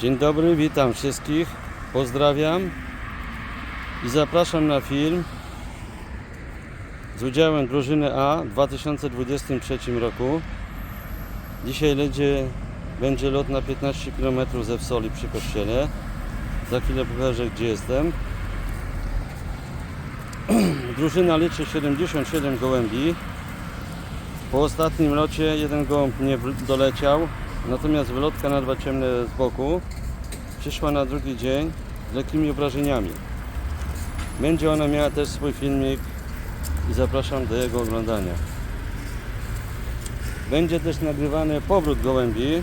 Dzień dobry, witam wszystkich. Pozdrawiam i zapraszam na film z udziałem drużyny A w 2023 roku. Dzisiaj ledzie, będzie lot na 15 km ze Wsoli przy kościele. Za chwilę pokażę gdzie jestem. Drużyna liczy 77 gołębi. Po ostatnim locie jeden gołąb nie doleciał, natomiast wylotka na dwa ciemne z boku przyszła na drugi dzień z lekkimi obrażeniami. Będzie ona miała też swój filmik i zapraszam do jego oglądania. Będzie też nagrywany powrót gołębi.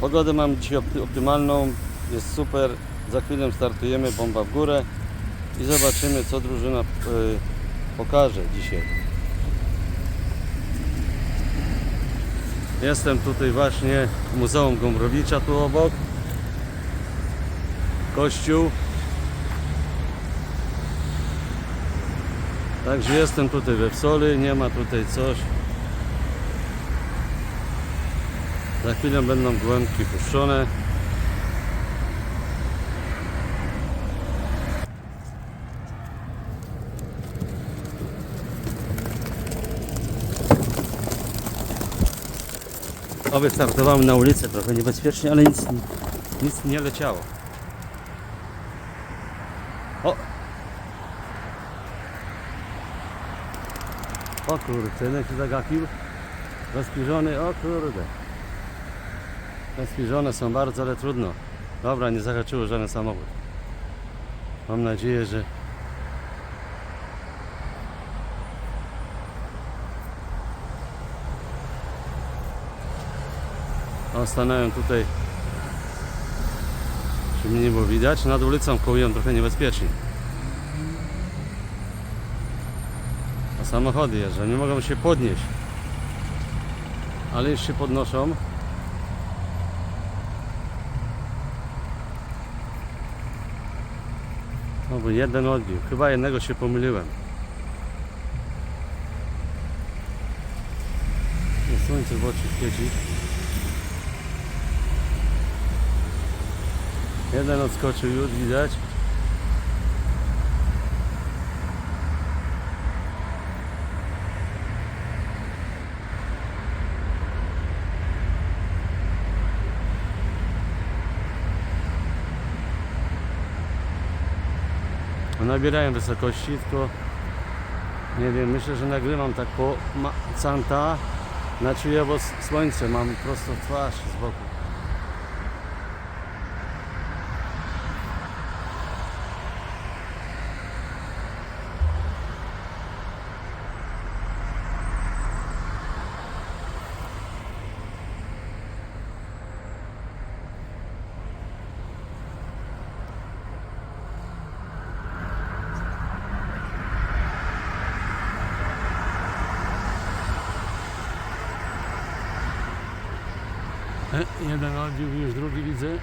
Pogodę mam dzisiaj opty- optymalną, jest super. Za chwilę startujemy, bomba w górę i zobaczymy co drużyna y, pokaże dzisiaj. Jestem tutaj właśnie w Muzeum Gombrowicza tu obok. Kościół. Także jestem tutaj we Wsoli, nie ma tutaj coś. Za chwilę będą gołębki puszczone. O, wystartowałem na ulicę, trochę niebezpiecznie, ale nic, nic nie leciało. O! O kurde, jeden się zagapił. Rozpiżony, o kurde. Rozpiżone są bardzo, ale trudno. Dobra, nie zahaczyło żaden samochód. Mam nadzieję, że O, stanąłem tutaj. Żeby mnie nie było widać. Nad ulicą kołują trochę niebezpiecznie. A samochody jeżdżą, nie mogą się podnieść. Ale już się podnoszą. O, bo jeden odbił. Chyba jednego się pomyliłem. No, Słońce w oczy świeci. Jeden odskoczył już, widać. Nabierają wysokości, tylko nie wiem, myślę, że nagrywam tak po canta na czuję, bo słońce mam prosto w twarz z boku. Jeden odbił, już drugi widzę.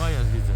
Coś tam mgła jest, widzę.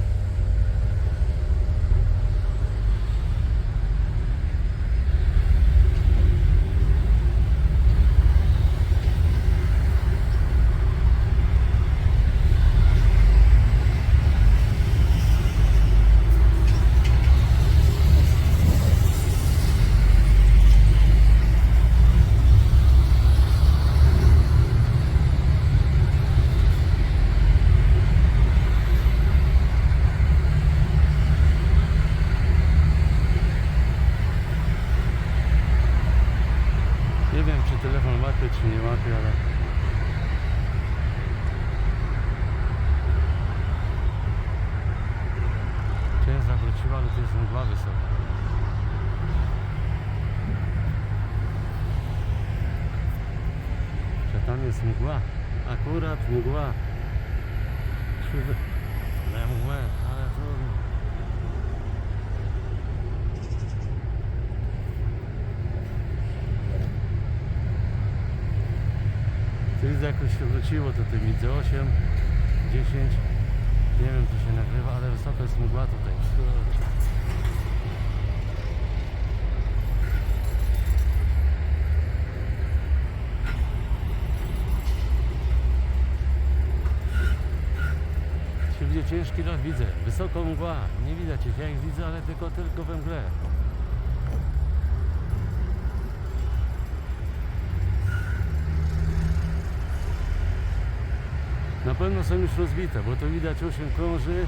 Nie wiem, czy telefon łapie, czy nie łapie, ale... Cię zawróciła, ale to jest mgła wysoka. Że tam jest mgła. Akurat mgła. Ale mgłę, ale trudno. Widzę jakoś się wróciło, to tu widzę 8, 10. Nie wiem czy się nagrywa, ale wysoko jest mgła tutaj. Kurde. Się widzę ciężki lot, widzę. Wysoko mgła. Nie widać ich, ja ich widzę, ale tylko tylko we mgle. Na pewno są już rozbite, bo to widać 8 krąży.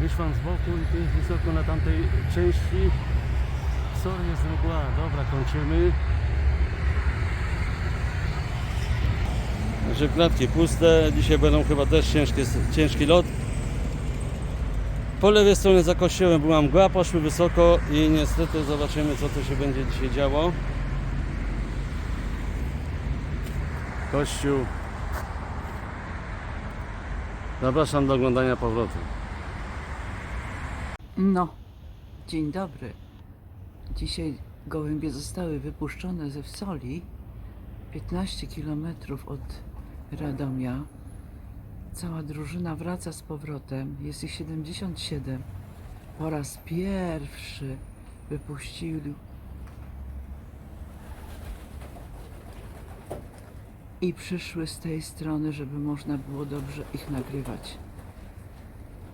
Wyszłam z boku i tu wysoko na tamtej części. Sorry, jest mgła. Dobra, kończymy. Że klatki puste. Dzisiaj będą chyba też ciężki, ciężki lot. Po lewej stronie za kościołem była mgła, poszły wysoko i niestety zobaczymy co tu się będzie dzisiaj działo. Kościół. Zapraszam do oglądania powrotu. No, dzień dobry. Dzisiaj gołębie zostały wypuszczone ze Wsoli, 15 km od Radomia. Cała drużyna wraca z powrotem, jest ich 77. Po raz pierwszy wypuścili i przyszły z tej strony, żeby można było dobrze ich nagrywać.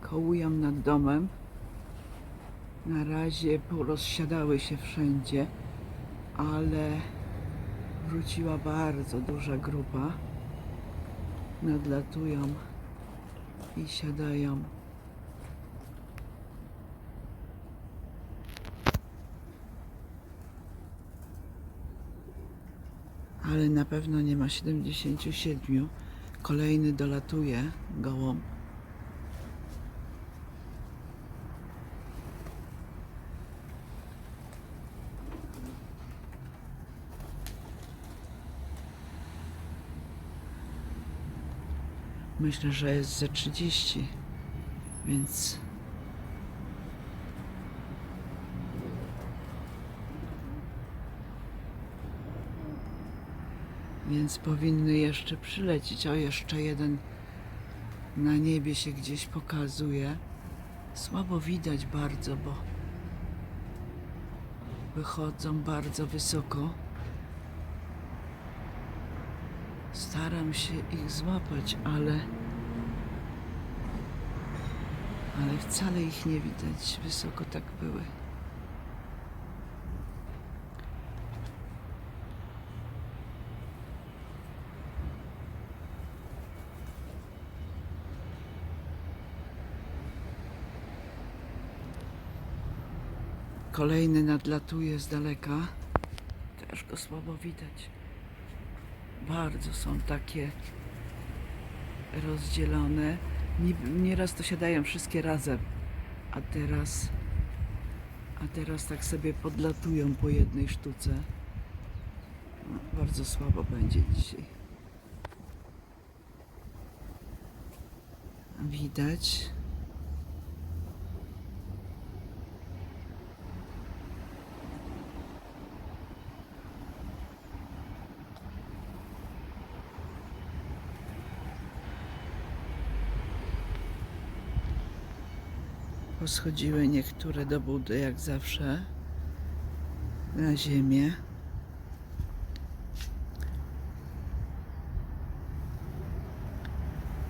Kołują nad domem. Na razie porozsiadały się wszędzie, ale wróciła bardzo duża grupa. Nadlatują i siadają. Ale na pewno nie ma 77. Kolejny dolatuje gołąb. Myślę, że jest ze 30, więc więc powinny jeszcze przylecieć. O, jeszcze jeden na niebie się gdzieś pokazuje. Słabo widać bardzo, bo wychodzą bardzo wysoko. Staram się ich złapać, ale ale wcale ich nie widać. Wysoko tak były. Kolejny nadlatuje z daleka. Też go słabo widać. Bardzo są takie rozdzielone. Nieraz to siadają wszystkie razem, a teraz, a teraz tak sobie podlatują po jednej sztuce. No, bardzo słabo będzie dzisiaj. Widać. Poschodziły niektóre do budy, jak zawsze, na ziemię.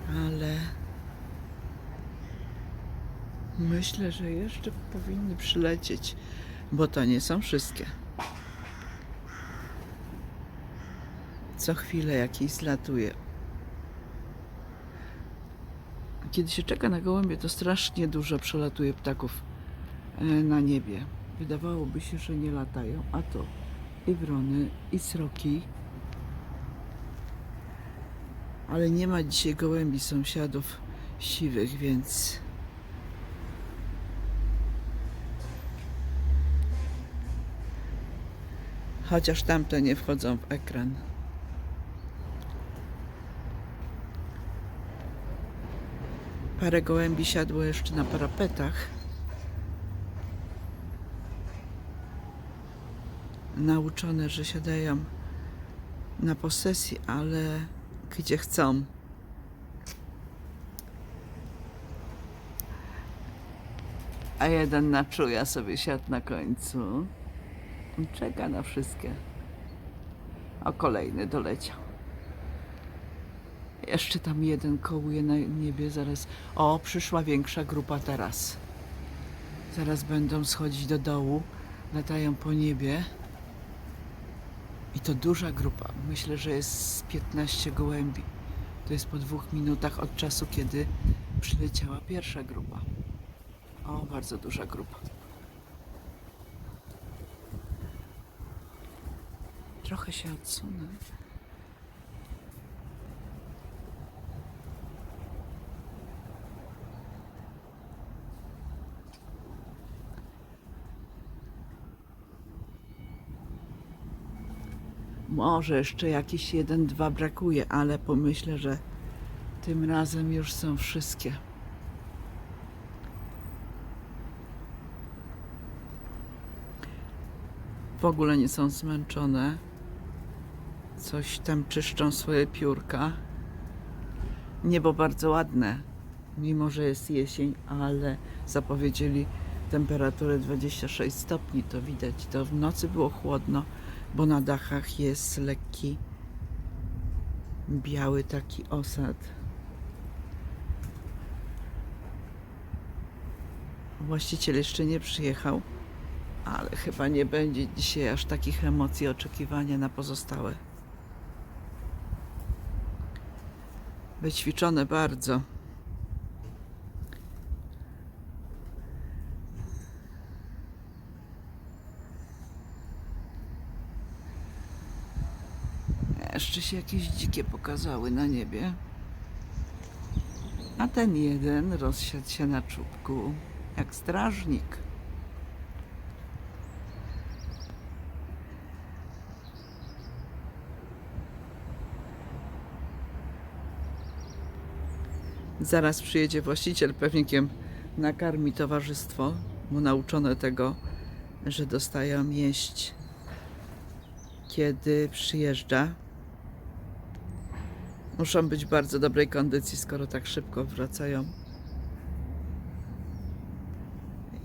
Ale myślę, że jeszcze powinny przylecieć, bo to nie są wszystkie. Co chwilę jakiś zlatuje. Kiedy się czeka na gołębie, to strasznie dużo przelatuje ptaków e, na niebie. Wydawałoby się, że nie latają, a to i wrony, i sroki. Ale nie ma dzisiaj gołębi sąsiadów siwych, więc chociaż tamte nie wchodzą w ekran. Parę gołębi siadło jeszcze na parapetach. Nauczone, że siadają na posesji, ale gdzie chcą. A jeden na czuja sobie siadł na końcu. Czeka na wszystkie. A kolejny doleciał. Jeszcze tam jeden kołuje na niebie, zaraz. O, przyszła większa grupa teraz. Zaraz będą schodzić do dołu, latają po niebie. I to duża grupa. Myślę, że jest z 15 gołębi. To jest po dwóch minutach od czasu, kiedy przyleciała pierwsza grupa. O, bardzo duża grupa. Trochę się odsunę. Może jeszcze jakiś jeden, dwa brakuje, ale pomyślę, że tym razem już są wszystkie. W ogóle nie są zmęczone. Coś tam czyszczą swoje piórka. Niebo bardzo ładne, mimo że jest jesień, ale zapowiedzieli temperaturę 26 stopni, to widać. To w nocy było chłodno, bo na dachach jest lekki biały taki osad. Właściciel jeszcze nie przyjechał, ale chyba nie będzie dzisiaj aż takich emocji oczekiwania na pozostałe. Wyćwiczone bardzo. Jeszcze się jakieś dzikie pokazały na niebie. A ten jeden rozsiadł się na czubku, jak strażnik. Zaraz przyjedzie właściciel, pewnikiem nakarmi towarzystwo. Mu nauczone tego, że dostają jeść, kiedy przyjeżdża. Muszą być w bardzo dobrej kondycji, skoro tak szybko wracają.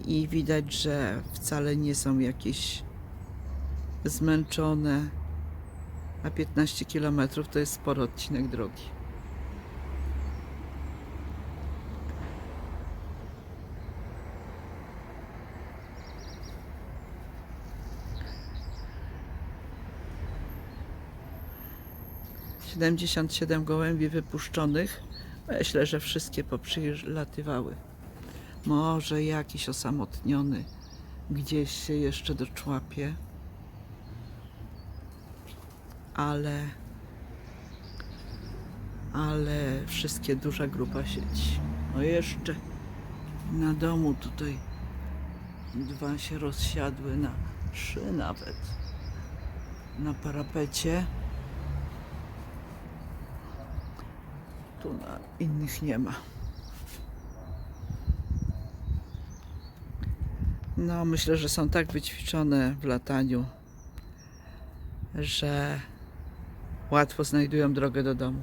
I widać, że wcale nie są jakieś zmęczone. A 15 km to jest spory odcinek drogi. Siedemdziesiąt siedem gołębi wypuszczonych. Myślę, że wszystkie poprzylatywały. Może jakiś osamotniony gdzieś się jeszcze doczłapie. Ale ale wszystkie duża grupa siedzi. No jeszcze na domu tutaj dwa się rozsiadły na trzy nawet na parapecie. Tu na innych nie ma. No, myślę, że są tak wyćwiczone w lataniu, że łatwo znajdują drogę do domu.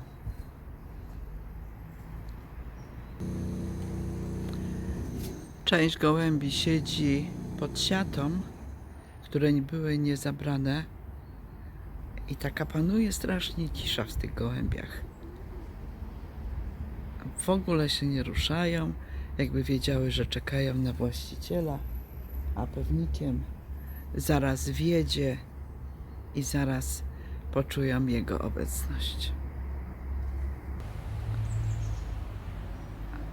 Część gołębi siedzi pod siatą, które były niezabrane i taka panuje strasznie cisza w tych gołębiach. W ogóle się nie ruszają, jakby wiedziały, że czekają na właściciela, a pewnikiem zaraz wjedzie i zaraz poczują jego obecność.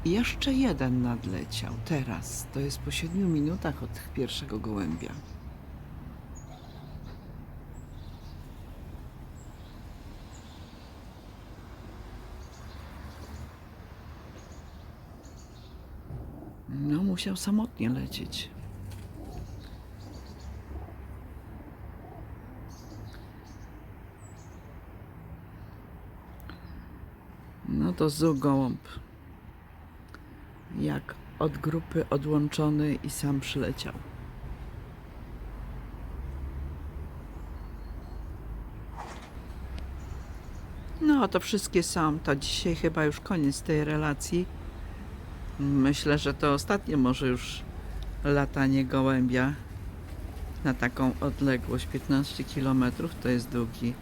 Jeszcze jeden nadleciał teraz. To jest po siedmiu minutach od pierwszego gołębia. No, musiał samotnie lecieć. No to zu jak od grupy odłączony i sam przyleciał. No, to wszystkie są. To dzisiaj chyba już koniec tej relacji. Myślę, że to ostatnie może już latanie gołębia na taką odległość 15 km. To jest długi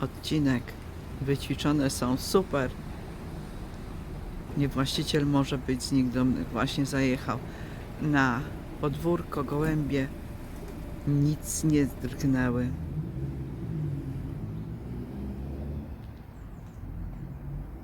odcinek. Wyćwiczone są super. Nie właściciel może być z nich dumny. Właśnie zajechał na podwórko gołębie. Nic nie drgnęły.